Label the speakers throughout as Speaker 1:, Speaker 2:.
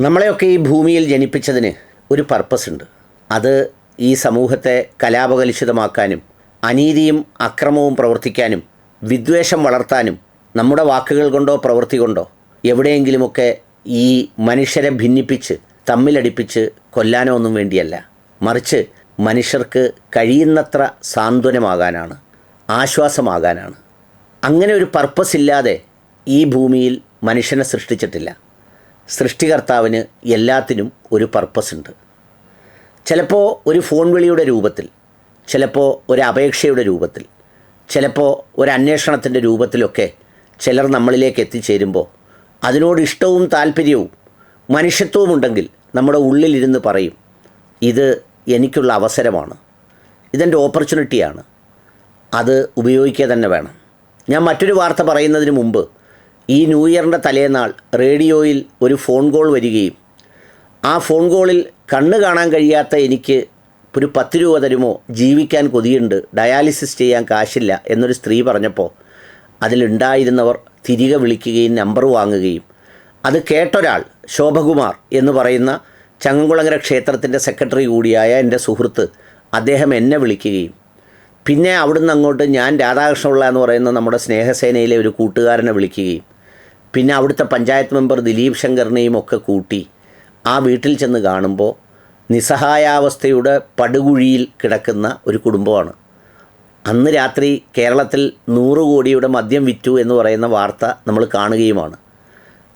Speaker 1: നമ്മളെയൊക്കെ ഈ ഭൂമിയിൽ ജനിപ്പിച്ചതിന് ഒരു പർപ്പസ് ഉണ്ട്. അത് ഈ സമൂഹത്തെ കലാപകലുഷിതമാക്കാനും അനീതിയും അക്രമവും പ്രവർത്തിക്കാനും വിദ്വേഷം വളർത്താനും നമ്മുടെ വാക്കുകൾ കൊണ്ടോ പ്രവൃത്തി കൊണ്ടോ എവിടെയെങ്കിലുമൊക്കെ ഈ മനുഷ്യരെ ഭിന്നിപ്പിച്ച് തമ്മിലടിപ്പിച്ച് കൊല്ലാനോ ഒന്നും വേണ്ടിയല്ല. മറിച്ച് മനുഷ്യർക്ക് കഴിയുന്നത്ര സാന്ത്വനമാകാനാണ് ആശ്വാസമാകാനാണ്. അങ്ങനെ ഒരു പർപ്പസ് ഇല്ലാതെ ഈ ഭൂമിയിൽ മനുഷ്യനെ സൃഷ്ടിച്ചിട്ടില്ല. സൃഷ്ടികർത്താവിന് എല്ലാത്തിനും ഒരു പർപ്പസ് ഉണ്ട്. ചിലപ്പോൾ ഒരു ഫോൺ വിളിയുടെ രൂപത്തിൽ ചിലപ്പോൾ ഒരു അപേക്ഷയുടെ രൂപത്തിൽ ചിലപ്പോൾ ഒരു അന്വേഷണത്തിന്റെ രൂപത്തിലൊക്കെ ചിലർ നമ്മളിലേക്ക് എത്തിച്ചേരുമ്പോൾ അതിനോട് ഇഷ്ടവും താല്പര്യവും മനുഷ്യത്വവും ഉണ്ടെങ്കിൽ നമ്മുടെ ഉള്ളിലിരുന്ന് പറയും ഇത് എനിക്കുള്ള അവസരമാണ്. ഇതെന്റെ ഓപ്പർച്യൂണിറ്റിയാണ് അത് ഉപയോഗിക്കുക തന്നെ വേണം. ഞാൻ മറ്റൊരു വാർത്ത പറയുന്നതിന് മുമ്പ് ഈ ന്യൂ ഇയറിന്റെ തലേനാൾ റേഡിയോയിൽ ഒരു ഫോൺ കോൾ വരികയും ആ ഫോൺ കോളിൽ കണ്ണ് കാണാൻ കഴിയാത്ത എനിക്ക് ഒരു പത്ത് രൂപ തരുമോ? ജീവിക്കാൻ കൊതിയുണ്ട്. ഡയാലിസിസ് ചെയ്യാൻ കാശില്ല എന്നൊരു സ്ത്രീ പറഞ്ഞപ്പോൾ അതിലുണ്ടായിരുന്നവർ തിരികെ വിളിക്കുകയും നമ്പർ വാങ്ങുകയും. അത് കേട്ടൊരാൾ ശോഭകുമാർ എന്ന് പറയുന്ന ചങ്ങങ്കുളങ്ങര ക്ഷേത്രത്തിന്റെ സെക്രട്ടറി കൂടിയായ എന്റെ സുഹൃത്ത് അദ്ദേഹം എന്നെ വിളിക്കുകയും. പിന്നെ അവിടുന്ന് അങ്ങോട്ട് ഞാൻ രാധാകൃഷ്ണപിള്ള എന്ന് പറയുന്ന നമ്മുടെ സ്നേഹസേനയിലെ ഒരു കൂട്ടുകാരനെ വിളിക്കുകയും. പിന്നെ അവിടുത്തെ പഞ്ചായത്ത് മെമ്പർ ദിലീപ് ശങ്കറിനെയും ഒക്കെ കൂട്ടി ആ വീട്ടിൽ ചെന്ന് കാണുമ്പോൾ നിസ്സഹായാവസ്ഥയുടെ പടുകുഴിയിൽ കിടക്കുന്ന ഒരു കുടുംബമാണ്. അന്ന് രാത്രി കേരളത്തിൽ നൂറ് കോടിയുടെ മദ്യം വിറ്റു എന്ന് പറയുന്ന വാർത്ത നമ്മൾ കാണുകയുമാണ്.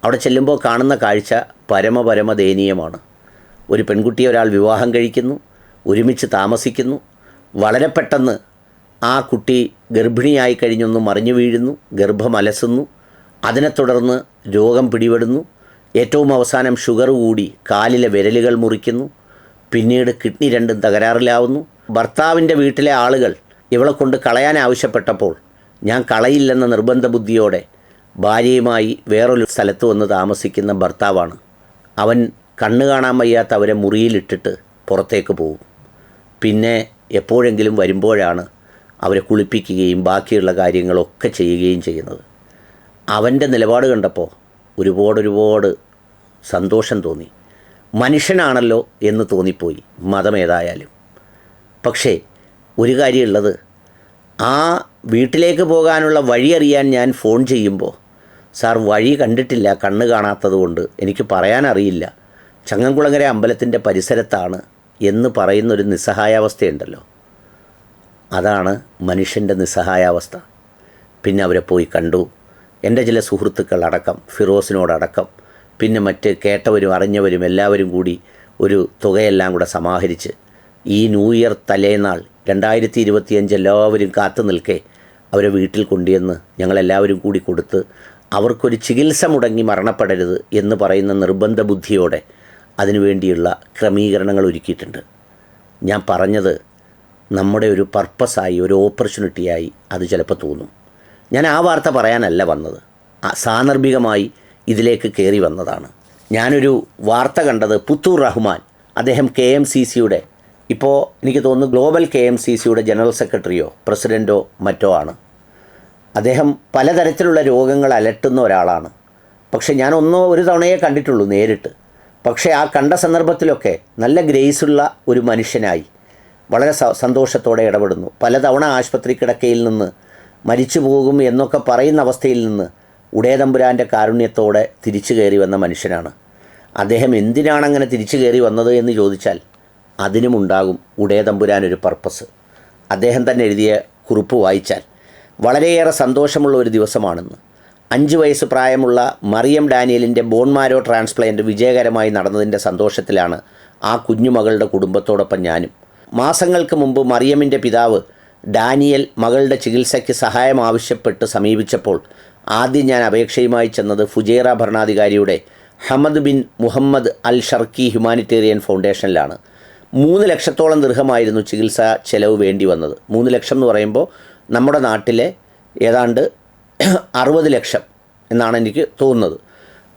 Speaker 1: അവിടെ ചെല്ലുമ്പോൾ കാണുന്ന കാഴ്ച പരമപരമ ദയനീയമാണ്. ഒരു പെൺകുട്ടിയെ ഒരാൾ വിവാഹം കഴിക്കുന്നു ഒരുമിച്ച് താമസിക്കുന്നു വളരെ പെട്ടെന്ന് ആ കുട്ടി ഗർഭിണിയായി കഴിഞ്ഞൊന്ന് മറിഞ്ഞു വീഴുന്നു ഗർഭം അലസുന്നു അതിനെ തുടർന്ന് രോഗം പിടിപെടുന്നു. ഏറ്റവും അവസാനം ഷുഗർ കൂടി കാലിലെ വിരലുകൾ മുറിക്കുന്നു. പിന്നീട് കിഡ്നി രണ്ടും തകരാറിലാവുന്നു. ഭർത്താവിന്റെ വീട്ടിലെ ആളുകൾ ഇവളെ കൊണ്ട് കളയാൻ ആവശ്യപ്പെട്ടപ്പോൾ ഞാൻ കളയില്ലെന്ന നിർബന്ധ ബുദ്ധിയോടെ ഭാര്യയുമായി വേറൊരു സ്ഥലത്ത് വന്ന് താമസിക്കുന്ന ഭർത്താവാണ്. അവൻ കണ്ണു കാണാൻ വയ്യാത്ത അവരെ മുറിയിലിട്ടിട്ട് പുറത്തേക്ക് പോകും. പിന്നെ എപ്പോഴെങ്കിലും വരുമ്പോഴാണ് അവരെ കുളിപ്പിക്കുകയും ബാക്കിയുള്ള കാര്യങ്ങളൊക്കെ ചെയ്യുകയും ചെയ്യുന്നത്. അവന്റെ നിലപാട് കണ്ടപ്പോൾ ഒരുപാട് ഒരുപാട് സന്തോഷം തോന്നി. മനുഷ്യനാണല്ലോ എന്ന് തോന്നിപ്പോയി മതമേതായാലും പക്ഷേ ഒരു കാര്യമുള്ളത് ആ വീട്ടിലേക്ക് പോകാനുള്ള വഴി അറിയാൻ ഞാൻ ഫോൺ ചെയ്യുമ്പോൾ സാർ വഴി കണ്ടിട്ടില്ല കണ്ണ് കാണാത്തതുകൊണ്ട് എനിക്ക് പറയാനറിയില്ല ചങ്ങംകുളങ്ങര അമ്പലത്തിന്റെ പരിസരത്താണ് എന്ന് പറയുന്നൊരു നിസ്സഹായാവസ്ഥയുണ്ടല്ലോ. അതാണ് മനുഷ്യന്റെ നിസ്സഹായാവസ്ഥ. പിന്നെ അവരെ പോയി കണ്ടു. എന്റെ ചില സുഹൃത്തുക്കൾ അടക്കം ഫിറോസിനോടടക്കം പിന്നെ മറ്റ് കേട്ടവരും അറിഞ്ഞവരും എല്ലാവരും കൂടി ഒരു തുകയെല്ലാം കൂടെ സമാഹരിച്ച് ഈ ന്യൂ ഇയർ തലേനാൾ രണ്ടായിരത്തി ഇരുപത്തിയഞ്ച് എല്ലാവരും കാത്തു നിൽക്കെ അവരെ വീട്ടിൽ കൊണ്ടുവന്ന് ഞങ്ങളെല്ലാവരും കൂടി കൊടുത്ത് അവർക്കൊരു ചികിത്സ മുടങ്ങി മരണപ്പെടരുത് എന്ന് പറയുന്ന നിർബന്ധ ബുദ്ധിയോടെ അതിനുവേണ്ടിയുള്ള ക്രമീകരണങ്ങൾ ഒരുക്കിയിട്ടുണ്ട്. ഞാൻ പറഞ്ഞത് നമ്മുടെ ഒരു പർപ്പസായി ഒരു ഓപ്പർച്യൂണിറ്റിയായി അത് ചിലപ്പോൾ തോന്നും. ഞാൻ ആ വാർത്ത പറയാനല്ല വന്നത്. സാന്ദർഭികമായി ഇതിലേക്ക് കയറി വന്നതാണ്. ഞാനൊരു വാർത്ത കണ്ടത് പുത്തൂർ റഹ്മാൻ അദ്ദേഹം കെ എം സി സിയുടെ ഇപ്പോൾ എനിക്ക് തോന്നുന്നു ഗ്ലോബൽ കെ എം സി സിയുടെ ജനറൽ സെക്രട്ടറിയോ പ്രസിഡന്റോ മറ്റോ ആണ്. അദ്ദേഹം പലതരത്തിലുള്ള രോഗങ്ങൾ അലട്ടുന്ന ഒരാളാണ്. പക്ഷേ ഞാൻ ഒന്നോ ഒരു തവണയേ കണ്ടിട്ടുള്ളൂ നേരിട്ട്. പക്ഷേ ആ കണ്ട സന്ദർഭത്തിലൊക്കെ നല്ല ഗ്രേസുള്ള ഒരു മനുഷ്യനായി വളരെ സന്തോഷത്തോടെ ഇടപെടുന്നു. പലതവണ ആശുപത്രി കിടക്കയിൽ നിന്ന് മരിച്ചു പോകും എന്നൊക്കെ പറയുന്ന അവസ്ഥയിൽ നിന്ന് ഉടയതമ്പുരാന്റെ കാരുണ്യത്തോടെ തിരിച്ചു കയറി വന്ന മനുഷ്യനാണ്. അദ്ദേഹം എന്തിനാണ് അങ്ങനെ തിരിച്ചു കയറി വന്നത് എന്ന് ചോദിച്ചാൽ അതിനുമുണ്ടാകും ഉടയതമ്പുരാൻ ഒരു പർപ്പസ് അദ്ദേഹം തന്നെ എഴുതിയ കുറിപ്പ് വായിച്ചാൽ വളരെയേറെ സന്തോഷമുള്ള ഒരു ദിവസമാണെന്ന്. അഞ്ച് വയസ്സ് പ്രായമുള്ള മറിയം ഡാനിയലിന്റെ ബോൺമാരോ ട്രാൻസ്പ്ലാന്റ് വിജയകരമായി നടന്നതിന്റെ സന്തോഷത്തിലാണ് ആ കുഞ്ഞുമകളുടെ കുടുംബത്തോടൊപ്പം ഞാനും. മാസങ്ങൾക്ക് മുമ്പ് മറിയമിന്റെ പിതാവ് ഡാനിയൽ മകളുടെ ചികിത്സയ്ക്ക് സഹായം ആവശ്യപ്പെട്ട് സമീപിച്ചപ്പോൾ ആദ്യം ഞാൻ അപേക്ഷയുമായി ചെന്നത് ഫുജേറ ഭരണാധികാരിയുടെ Hamad bin Mohammed Al Sharqi humanitarian ഫൗണ്ടേഷനിലാണ്. മൂന്ന് ലക്ഷത്തോളം ദീർഘമായിരുന്നു ചികിത്സാ ചെലവ് വേണ്ടി വന്നത്. മൂന്ന് ലക്ഷം എന്ന് പറയുമ്പോൾ നമ്മുടെ നാട്ടിലെ ഏതാണ്ട് അറുപത് ലക്ഷം എന്നാണ് എനിക്ക് തോന്നുന്നത്.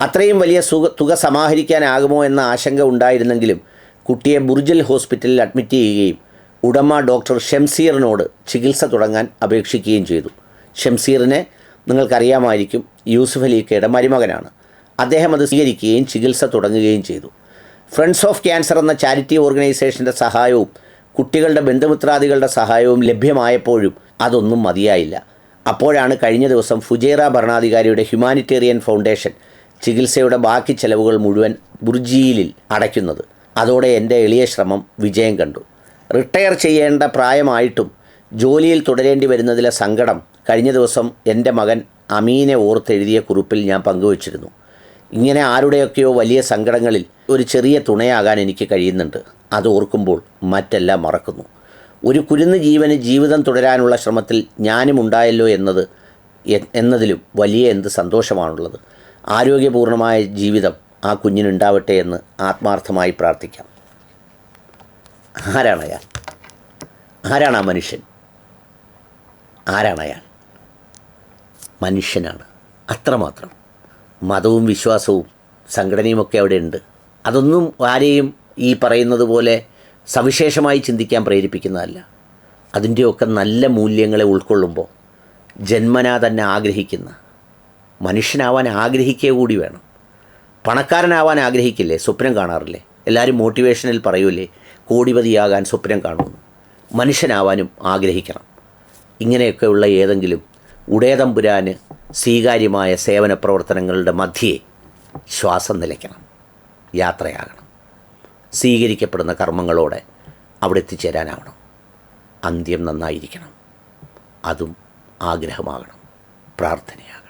Speaker 1: അത്രയും വലിയ സുഖ തുക സമാഹരിക്കാനാകുമോ എന്ന ആശങ്ക ഉണ്ടായിരുന്നെങ്കിലും കുട്ടിയെ ബുർജൽ ഹോസ്പിറ്റലിൽ അഡ്മിറ്റ് ചെയ്യുകയും ഉടമ ഡോക്ടർ ഷംസീറിനോട് ചികിത്സ തുടങ്ങാൻ അപേക്ഷിക്കുകയും ചെയ്തു. ഷംസീറിനെ നിങ്ങൾക്കറിയാമായിരിക്കും യൂസുഫ് അലീക്കയുടെ മരുമകനാണ്. അദ്ദേഹം അത് സ്വീകരിക്കുകയും ചികിത്സ തുടങ്ങുകയും ചെയ്തു. ഫ്രണ്ട്സ് ഓഫ് ക്യാൻസർ എന്ന ചാരിറ്റി ഓർഗനൈസേഷന്റെ സഹായവും കുട്ടികളുടെ ബന്ധുമിത്രാദികളുടെ സഹായവും ലഭ്യമായപ്പോഴും അതൊന്നും മതിയായില്ല. അപ്പോഴാണ് കഴിഞ്ഞ ദിവസം ഫുജേറ ഭരണാധികാരിയുടെ ഹ്യൂമാനിറ്റേറിയൻ ഫൗണ്ടേഷൻ ചികിത്സയുടെ ബാക്കി ചെലവുകൾ മുഴുവൻ ബുർജിയിലിൽ അടയ്ക്കുന്നത്. അതോടെ എന്റെ എളിയ ശ്രമം വിജയം കണ്ടു. റിട്ടയർ ചെയ്യേണ്ട പ്രായമായിട്ടും ജോലിയിൽ തുടരേണ്ടി വരുന്നതിലെ സങ്കടം കഴിഞ്ഞ ദിവസം എന്റെ മകൻ അമീനെ ഓർത്തെഴുതിയ കുറിപ്പിൽ ഞാൻ പങ്കുവച്ചിരുന്നു. ഇങ്ങനെ ആരുടെയൊക്കെയോ വലിയ സങ്കടങ്ങളിൽ ഒരു ചെറിയ തുണയാകാൻ എനിക്ക് കഴിയുന്നുണ്ട്. അത് ഓർക്കുമ്പോൾ മറ്റെല്ലാം മറക്കുന്നു. ഒരു കുരുന്ന് ജീവന് ജീവിതം തുടരാനുള്ള ശ്രമത്തിൽ ഞാനും ഉണ്ടായല്ലോ എന്നത് എന്നതിലും വലിയ എന്ത് സന്തോഷമാണുള്ളത്. ആരോഗ്യപൂർണമായ ജീവിതം ആ കുഞ്ഞിനുണ്ടാവട്ടെ എന്ന് ആത്മാർത്ഥമായി പ്രാർത്ഥിക്കാം. ആരാണ് അയാൾ? ആരാണ് ആ മനുഷ്യൻ? ആരാണ് അയാൾ? മനുഷ്യനാണ്. അത്രമാത്രം. മതവും വിശ്വാസവും സംഘടനയുമൊക്കെ അവിടെ ഉണ്ട്. അതൊന്നും ആരെയും ഈ പറയുന്നത് പോലെ സവിശേഷമായി ചിന്തിക്കാൻ പ്രേരിപ്പിക്കുന്നതല്ല. അതിന്റെയൊക്കെ നല്ല മൂല്യങ്ങളെ ഉൾക്കൊള്ളുമ്പോൾ ജന്മനാ തന്നെ ആഗ്രഹിക്കുന്ന മനുഷ്യനാവാൻ ആഗ്രഹിക്കുക കൂടി വേണം. പണക്കാരനാവാൻ ആഗ്രഹിക്കില്ലേ? സ്വപ്നം കാണാറില്ലേ? എല്ലാവരും മോട്ടിവേഷനിൽ പറയൂലേ? കോടിപതിയാകാൻ സ്വപ്നം കാണുമെന്ന് മനുഷ്യനാവാനും ആഗ്രഹിക്കണം. ഇങ്ങനെയൊക്കെയുള്ള ഏതെങ്കിലും ഉടേതമ്പുരാന് സ്വീകാര്യമായ സേവന പ്രവർത്തനങ്ങളുടെ മധ്യേ ശ്വാസം നിലയ്ക്കണം. യാത്രയാകണം. സ്വീകരിക്കപ്പെടുന്ന കർമ്മങ്ങളോടെ അവിടെ എത്തിച്ചേരാനാവണം. അന്ത്യം നന്നായിരിക്കണം. അതും ആഗ്രഹമാകണം. പ്രാർത്ഥനയാകണം